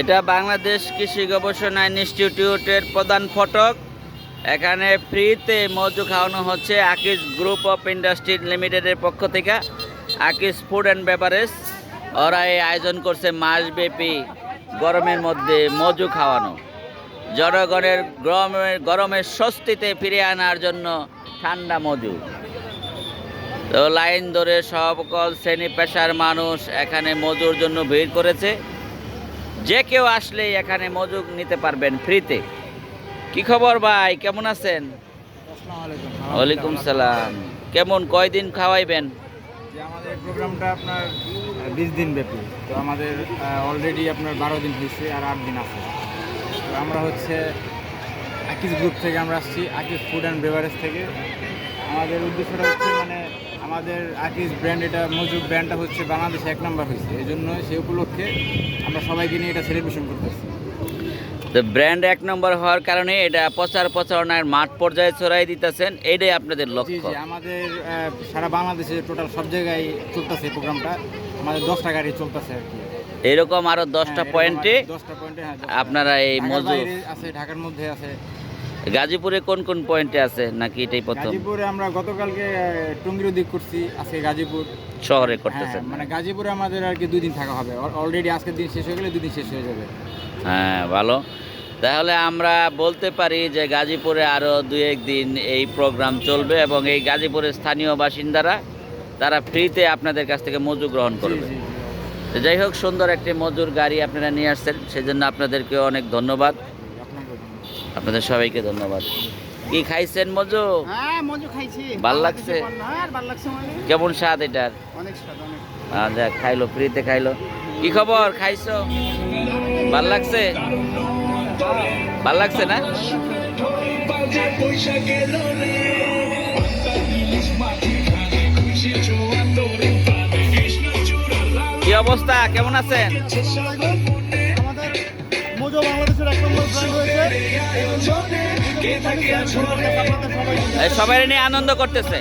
এটা বাংলাদেশ কৃষি গবেষণা ইনস্টিটিউটের প্রধান ফটক। এখানে ফ্রিতে মজু খাওয়ানো হচ্ছে আকিস গ্রুপ অফ ইন্ডাস্ট্রি লিমিটেডের পক্ষ থেকে। আকিস ফুড অ্যান্ড বেভারেজ, ওরা এই আয়োজন করছে মাসব্যাপী গরমের মধ্যে মজু খাওয়ানো। জনগণের গরমের গরমের স্বস্তিতে ফিরে আনার জন্য ঠান্ডা মজু তো লাইন ধরে সকল শ্রেণি পেশার মানুষ এখানে মজুর জন্য ভিড় করেছে। যে কেউ আসলেই এখানে মজুর নিতে পারবেন ফ্রিতে। কি খবর ভাই? কেমন আছেন? ওয়ালাইকুম সালাম। কেমন? কয়দিন খাওয়াইবেন? যে আমাদের প্রোগ্রামটা আপনার বিশ দিন ব্যাপী। তো আমাদের অলরেডি আপনার বারো দিন হয়েছে আর আট দিন আছে। তো আমরা হচ্ছে আকিস গ্রুপ থেকে আমরা আসছি আকিস ফুড অ্যান্ড বেভারেজ থেকে। আমাদের উদ্দেশ্যটা হচ্ছে মানে আমাদের আর্টিস্ট ব্র্যান্ড এটা মজুর ব্র্যান্ডটা হচ্ছে বাংলাদেশে এক নম্বর হয়েছে। এই জন্য সেই উপলক্ষে আমরা সবাইকে নিয়ে এটা সেলিব্রেশন করতেছি। তো ব্র্যান্ড এক নম্বর হওয়ার কারণে এটা প্রচার প্রচারণার মাঠ পর্যায়ে ছড়াই দিতেছেন এটাই আপনাদের লক্ষ্য। আমাদের সারা বাংলাদেশে টোটাল সব জায়গায় চলতেছে প্রোগ্রামটা আমাদের দশটা গাড়ি চলতেছে আর কি। এরকম আরও দশটা হ্যাঁ, পয়েন্টে হ্যাঁ, আপনারা এই মজুর আছে ঢাকার মধ্যে আছে। গাজীপুরে কোন কোন পয়েন্টে আছে নাকি এটাই প্রথম? গাজীপুরে আমরা গতকালকে টুঙ্গির দিক করছি আজকে গাজীপুর। শহরে হ্যাঁ, করতেছেন। মানে গাজীপুরে আমাদের আর কি দুই দিন থাকা হবে। অলরেডি আজকের দিন শেষ হয়ে গেলে দুই দিন শেষ হয়ে যাবে। হ্যাঁ ভালো। তাহলে আমরা বলতে পারি যে গাজীপুরে আরও দুই এক দিন এই প্রোগ্রাম চলবে এবং এই গাজীপুরের স্থানীয় বাসিন্দারা তারা ফ্রিতে আপনাদের কাছ থেকে মজুর গ্রহণ করবে। যাই হোক সুন্দর একটি মজুর গাড়ি আপনারা নিয়ে আসছেন। সেজন্য আপনাদেরকে অনেক ধন্যবাদ। আপনাদের সবাইকে ধন্যবাদ। কি খাইছেন মজু? হ্যাঁ মজু খাইছি। ভালো লাগছে? হ্যাঁ ভালো লাগছে মানে। কেমন স্বাদ এটার? অনেক স্বাদ অনেক। খাইলো ফ্রিতে খাইলো। কি খবর? খাইছো? ভালো লাগছে? ভালো লাগছে না? কি অবস্থা? কেমন আছেন? সবাই নিয়ে আনন্দ করতেছে।